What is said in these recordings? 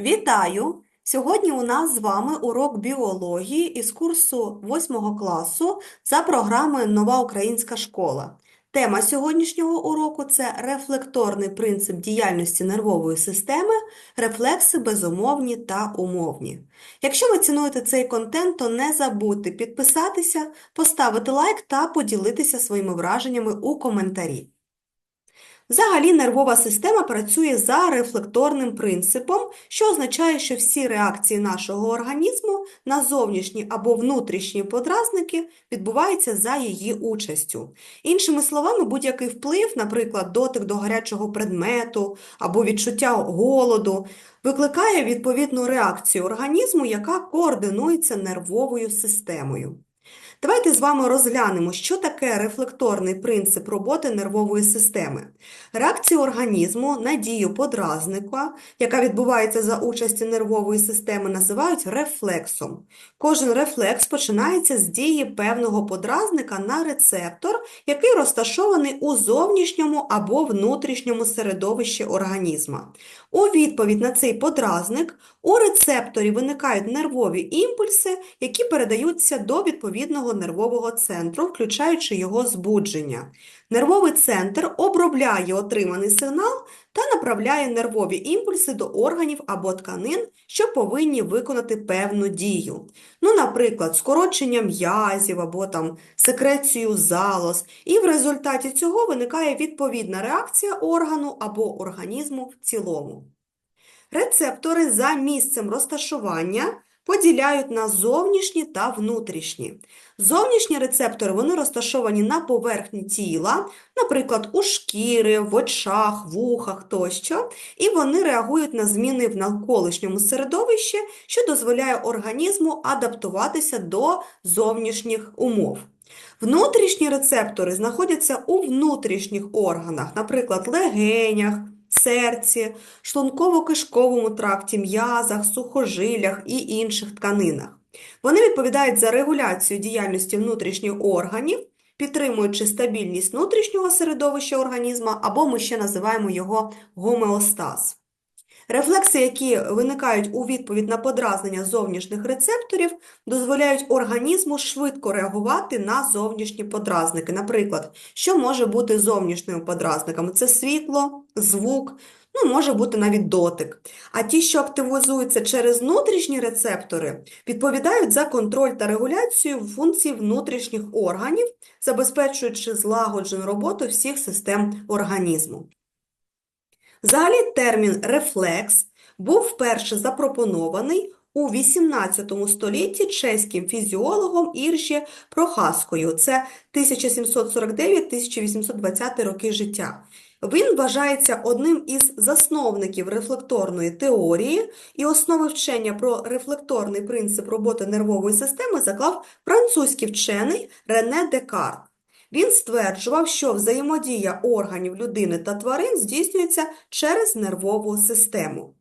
Вітаю! Сьогодні у нас з вами урок біології із курсу 8 класу за програмою Нова українська школа. Тема сьогоднішнього уроку це рефлекторний принцип діяльності нервової системи, рефлекси безумовні та умовні. Якщо ви цінуєте цей контент, то не забудьте підписатися, поставити лайк та поділитися своїми враженнями у коментарі. Взагалі нервова система працює за рефлекторним принципом, що означає, що всі реакції нашого організму на зовнішні або внутрішні подразники відбуваються за її участю. Іншими словами, будь-який вплив, наприклад, дотик до гарячого предмету або відчуття голоду, викликає відповідну реакцію організму, яка координується нервовою системою. Давайте з вами розглянемо, що таке рефлекторний принцип роботи нервової системи. Реакцію організму на дію подразника, яка відбувається за участі нервової системи, називають рефлексом. Кожен рефлекс починається з дії певного подразника на рецептор, який розташований у зовнішньому або внутрішньому середовищі організма. У відповідь на цей подразник у рецепторі виникають нервові імпульси, які передаються до відповідного нервового центру, включаючи його збудження. Нервовий центр обробляє отриманий сигнал та направляє нервові імпульси до органів або тканин, що повинні виконати певну дію. Ну, наприклад, скорочення м'язів або там секрецію залоз, і в результаті цього виникає відповідна реакція органу або організму в цілому. Рецептори за місцем розташування поділяють на зовнішні та внутрішні. Зовнішні рецептори вони розташовані на поверхні тіла, наприклад, у шкіри, в очах, вухах тощо, і вони реагують на зміни в навколишньому середовищі, що дозволяє організму адаптуватися до зовнішніх умов. Внутрішні рецептори знаходяться у внутрішніх органах, наприклад, легенях, серці, шлунково-кишковому тракті, м'язах, сухожилях і інших тканинах. Вони відповідають за регуляцію діяльності внутрішніх органів, підтримуючи стабільність внутрішнього середовища організму, або ми ще називаємо його гомеостаз. Рефлекси, які виникають у відповідь на подразнення зовнішніх рецепторів, дозволяють організму швидко реагувати на зовнішні подразники. Наприклад, що може бути зовнішніми подразниками? Це світло, звук, ну, може бути навіть дотик. А ті, що активізуються через внутрішні рецептори, відповідають за контроль та регуляцію функцій внутрішніх органів, забезпечуючи злагоджену роботу всіх систем організму. Взагалі термін «рефлекс» був вперше запропонований у XVIII столітті чеським фізіологом Іржі Прохаскою. Це 1749-1820 роки життя. Він вважається одним із засновників рефлекторної теорії, і основи вчення про рефлекторний принцип роботи нервової системи заклав французький вчений Рене Декарт. Він стверджував, що взаємодія органів людини та тварин здійснюється через нервову систему.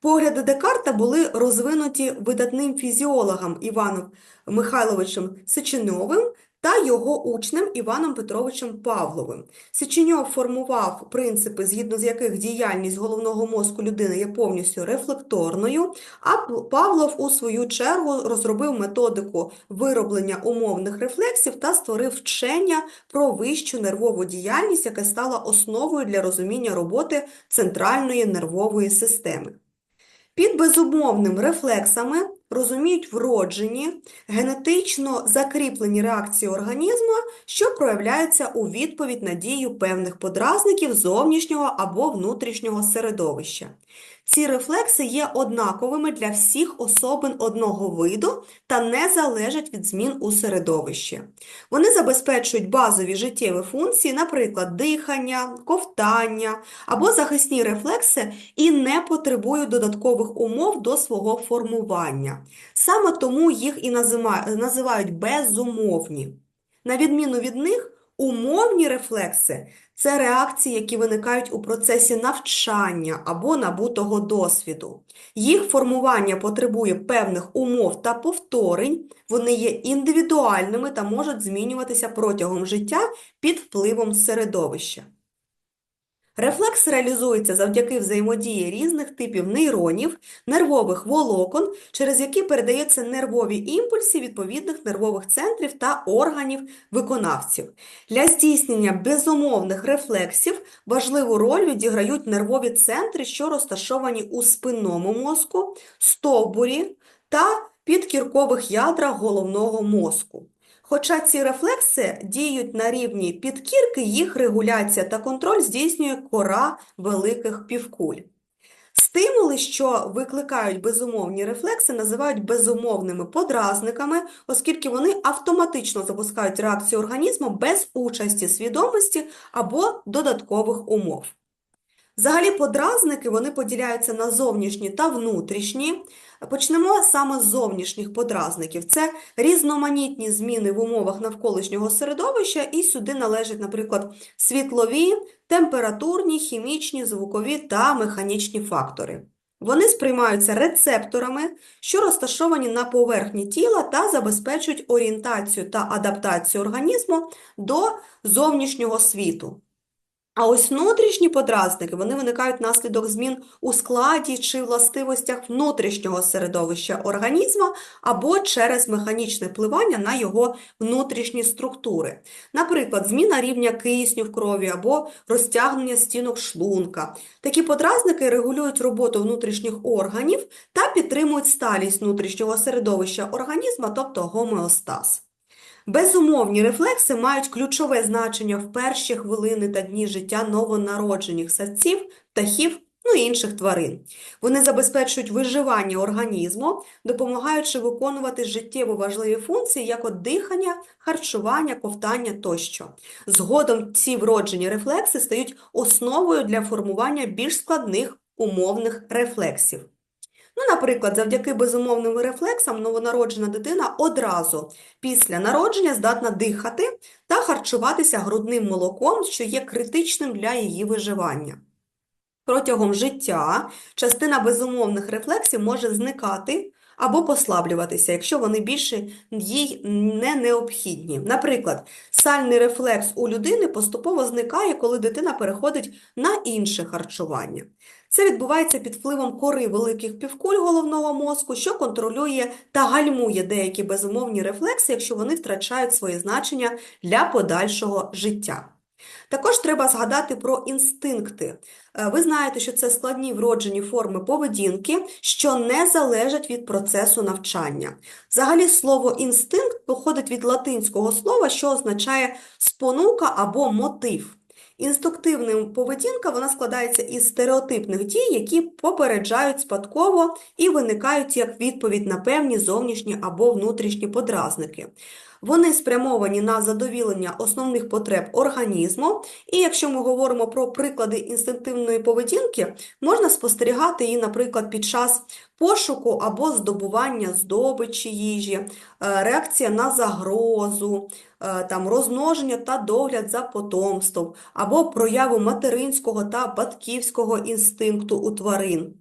Погляди Декарта були розвинуті видатним фізіологом Іваном Михайловичем Сичиньовим та його учнем Іваном Петровичем Павловим. Сичиньов формував принципи, згідно з яких діяльність головного мозку людини є повністю рефлекторною, а Павлов, у свою чергу, розробив методику вироблення умовних рефлексів та створив вчення про вищу нервову діяльність, яка стала основою для розуміння роботи центральної нервової системи. Під безумовним рефлексами розуміють вроджені, генетично закріплені реакції організму, що проявляються у відповідь на дію певних подразників зовнішнього або внутрішнього середовища. Ці рефлекси є однаковими для всіх особин одного виду та не залежать від змін у середовищі. Вони забезпечують базові життєві функції, наприклад, дихання, ковтання або захисні рефлекси і не потребують додаткових умов до свого формування. Саме тому їх і називають безумовні. На відміну від них, умовні рефлекси це реакції, які виникають у процесі навчання або набутого досвіду. Їх формування потребує певних умов та повторень, вони є індивідуальними та можуть змінюватися протягом життя під впливом середовища. Рефлекс реалізується завдяки взаємодії різних типів нейронів, нервових волокон, через які передаються нервові імпульси відповідних нервових центрів та органів виконавців. Для здійснення безумовних рефлексів важливу роль відіграють нервові центри, що розташовані у спинному мозку, стовбурі та підкіркових ядрах головного мозку. Хоча ці рефлекси діють на рівні підкірки, їх регуляція та контроль здійснює кора великих півкуль. Стимули, що викликають безумовні рефлекси, називають безумовними подразниками, оскільки вони автоматично запускають реакцію організму без участі свідомості або додаткових умов. Взагалі, подразники вони поділяються на зовнішні та внутрішні. Почнемо саме з зовнішніх подразників. Це різноманітні зміни в умовах навколишнього середовища, і сюди належать, наприклад, світлові, температурні, хімічні, звукові та механічні фактори. Вони сприймаються рецепторами, що розташовані на поверхні тіла та забезпечують орієнтацію та адаптацію організму до зовнішнього світу. А ось внутрішні подразники, вони виникають внаслідок змін у складі чи властивостях внутрішнього середовища організму або через механічне впливання на його внутрішні структури. Наприклад, зміна рівня кисню в крові або розтягнення стінок шлунка. Такі подразники регулюють роботу внутрішніх органів та підтримують сталість внутрішнього середовища організму, тобто гомеостаз. Безумовні рефлекси мають ключове значення в перші хвилини та дні життя новонароджених савців, птахів, ну і інших тварин. Вони забезпечують виживання організму, допомагаючи виконувати життєво важливі функції, як от дихання, харчування, ковтання тощо. Згодом ці вроджені рефлекси стають основою для формування більш складних умовних рефлексів. Ну, наприклад, завдяки безумовним рефлексам новонароджена дитина одразу після народження здатна дихати та харчуватися грудним молоком, що є критичним для її виживання. Протягом життя частина безумовних рефлексів може зникати або послаблюватися, якщо вони більше їй не необхідні. Наприклад, сальний рефлекс у людини поступово зникає, коли дитина переходить на інше харчування. Це відбувається під впливом кори великих півкуль головного мозку, що контролює та гальмує деякі безумовні рефлекси, якщо вони втрачають своє значення для подальшого життя. Також треба згадати про інстинкти. Е, Ви знаєте, що це складні вроджені форми поведінки, що не залежать від процесу навчання. Взагалі, слово інстинкт походить від латинського слова, що означає спонука або мотив. Інстинктивна поведінка вона складається із стереотипних дій, які попереджають спадково і виникають як відповідь на певні зовнішні або внутрішні подразники. Вони спрямовані на задовілення основних потреб організму, і якщо ми говоримо про приклади інстинктивної поведінки, можна спостерігати її, наприклад, під час пошуку або здобування здобичі їжі, е, реакція на загрозу, е, там, розмноження та догляд за потомством, або прояву материнського та батьківського інстинкту у тварин.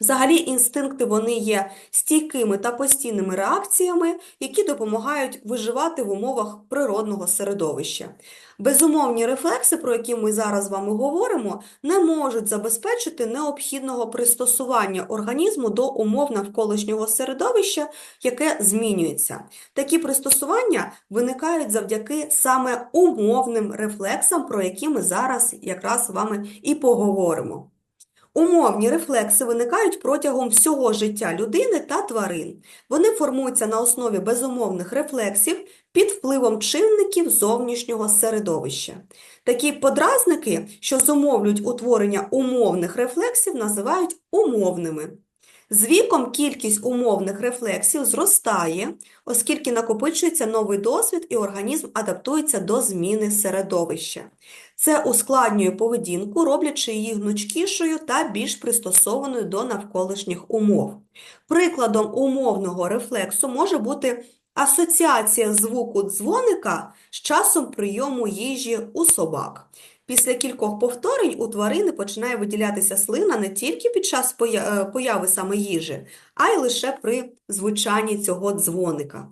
Взагалі, інстинкти вони є стійкими та постійними реакціями, які допомагають виживати в умовах природного середовища. Безумовні рефлекси, про які ми зараз з вами говоримо, не можуть забезпечити необхідного пристосування організму до умов навколишнього середовища, яке змінюється. Такі пристосування виникають завдяки саме умовним рефлексам, про які ми зараз якраз з вами і поговоримо. Умовні рефлекси виникають протягом всього життя людини та тварин. Вони формуються на основі безумовних рефлексів під впливом чинників зовнішнього середовища. Такі подразники, що зумовлюють утворення умовних рефлексів, називають умовними. З віком кількість умовних рефлексів зростає, оскільки накопичується новий досвід і організм адаптується до зміни середовища. Це ускладнює поведінку, роблячи її гнучкішою та більш пристосованою до навколишніх умов. Прикладом умовного рефлексу може бути асоціація звуку дзвоника з часом прийому їжі у собак. Після кількох повторень у тварини починає виділятися слина не тільки під час е, появи саме їжі, а й лише при звучанні цього дзвоника.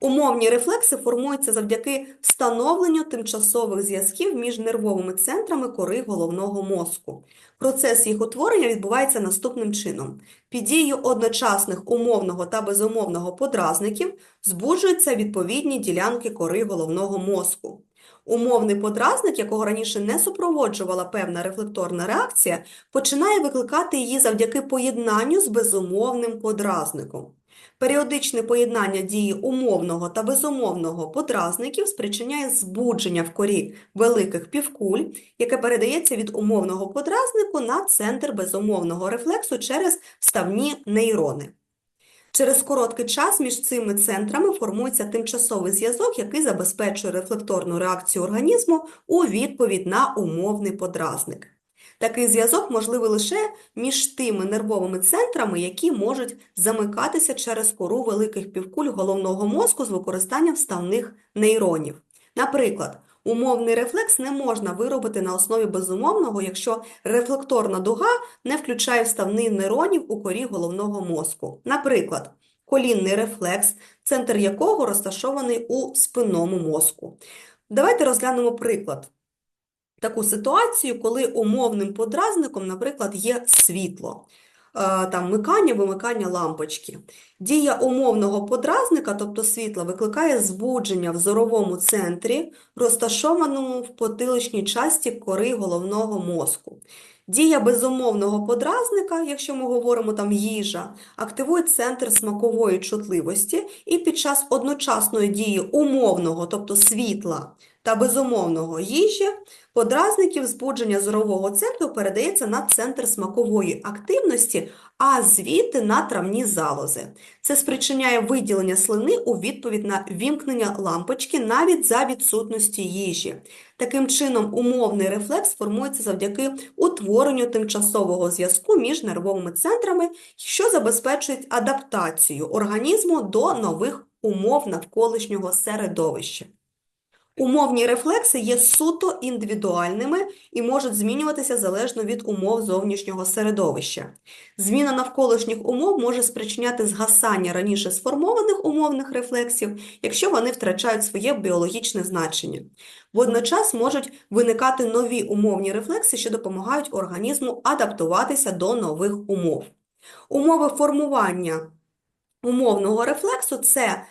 Умовні рефлекси формуються завдяки встановленню тимчасових зв'язків між нервовими центрами кори головного мозку. Процес їх утворення відбувається наступним чином. Під дією одночасних умовного та безумовного подразників збуджуються відповідні ділянки кори головного мозку. Умовний подразник, якого раніше не супроводжувала певна рефлекторна реакція, починає викликати її завдяки поєднанню з безумовним подразником. Періодичне поєднання дії умовного та безумовного подразників спричиняє збудження в корі великих півкуль, яке передається від умовного подразнику на центр безумовного рефлексу через вставні нейрони. Через короткий час між цими центрами формується тимчасовий зв'язок, який забезпечує рефлекторну реакцію організму у відповідь на умовний подразник. Такий зв'язок можливий лише між тими нервовими центрами, які можуть замикатися через кору великих півкуль головного мозку з використанням вставних нейронів. Наприклад, умовний рефлекс не можна виробити на основі безумовного, якщо рефлекторна дуга не включає вставних нейронів у корі головного мозку. Наприклад, колінний рефлекс, центр якого розташований у спинному мозку. Давайте розглянемо приклад. Таку ситуацію, коли умовним подразником, наприклад, є світло, там микання, вимикання лампочки. Дія умовного подразника, тобто світла, викликає збудження в зоровому центрі, розташованому в потиличній часті кори головного мозку. Дія безумовного подразника, якщо ми говоримо там їжа, активує центр смакової чутливості і під час одночасної дії умовного, тобто світла та безумовного їжі, подразників збудження зорового центру передається на центр смакової активності, а звідти на травні залози. Це спричиняє виділення слини у відповідь на вімкнення лампочки навіть за відсутності їжі. Таким чином, умовний рефлекс формується завдяки утворенню тимчасового зв'язку між нервовими центрами, що забезпечують адаптацію організму до нових умов навколишнього середовища. Умовні рефлекси є суто індивідуальними і можуть змінюватися залежно від умов зовнішнього середовища. Зміна навколишніх умов може спричиняти згасання раніше сформованих умовних рефлексів, якщо вони втрачають своє біологічне значення. Водночас можуть виникати нові умовні рефлекси, що допомагають організму адаптуватися до нових умов. Умови формування умовного рефлексу це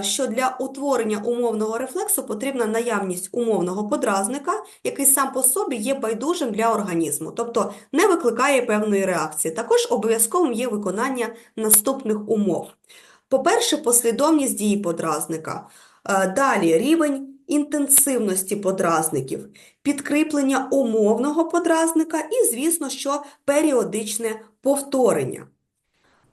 що для утворення умовного рефлексу потрібна наявність умовного подразника, який сам по собі є байдужим для організму, тобто не викликає певної реакції. Також обов'язковим є виконання наступних умов. По-перше, послідовність дії подразника. Е, далі рівень інтенсивності подразників, підкріплення умовного подразника і, звісно, що періодичне повторення.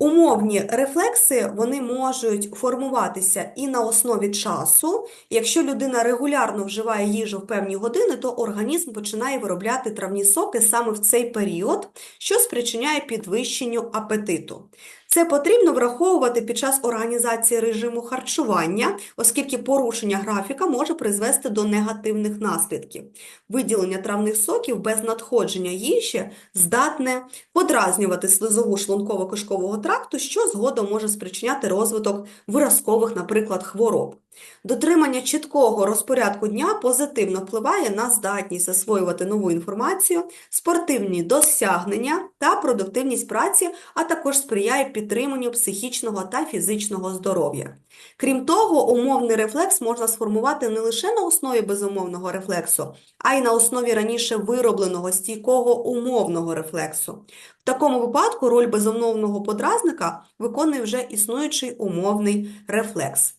Умовні рефлекси вони можуть формуватися і на основі часу. Якщо людина регулярно вживає їжу в певні години, то організм починає виробляти травні соки саме в цей період, що спричиняє підвищенню апетиту. Це потрібно враховувати під час організації режиму харчування, оскільки порушення графіка може призвести до негативних наслідків. Виділення травних соків без надходження їжі здатне подразнювати слизову шлунково-кишкового тракту, що згодом може спричиняти розвиток виразкових, наприклад, хвороб. Дотримання чіткого розпорядку дня позитивно впливає на здатність засвоювати нову інформацію, спортивні досягнення та продуктивність праці, а також сприяє підтриманню психічного та фізичного здоров'я. Крім того, умовний рефлекс можна сформувати не лише на основі безумовного рефлексу, а й на основі раніше виробленого стійкого умовного рефлексу. В такому випадку роль безумовного подразника виконує вже існуючий умовний рефлекс.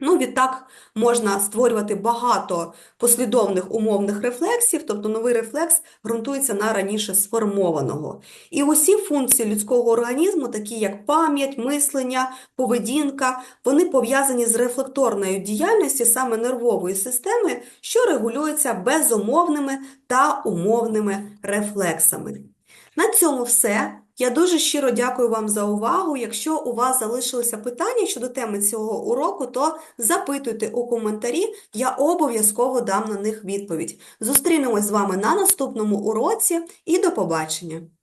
Ну, відтак можна створювати багато послідовних умовних рефлексів, тобто новий рефлекс ґрунтується на раніше сформованого. І усі функції людського організму, такі як пам'ять, мислення, поведінка, вони пов'язані з рефлекторною діяльністю саме нервової системи, що регулюється безумовними та умовними рефлексами. На цьому все. Я дуже щиро дякую вам за увагу. Якщо у вас залишилися питання щодо теми цього уроку, то запитуйте у коментарі, я обов'язково дам на них відповідь. Зустрінемось з вами на наступному уроці і до побачення!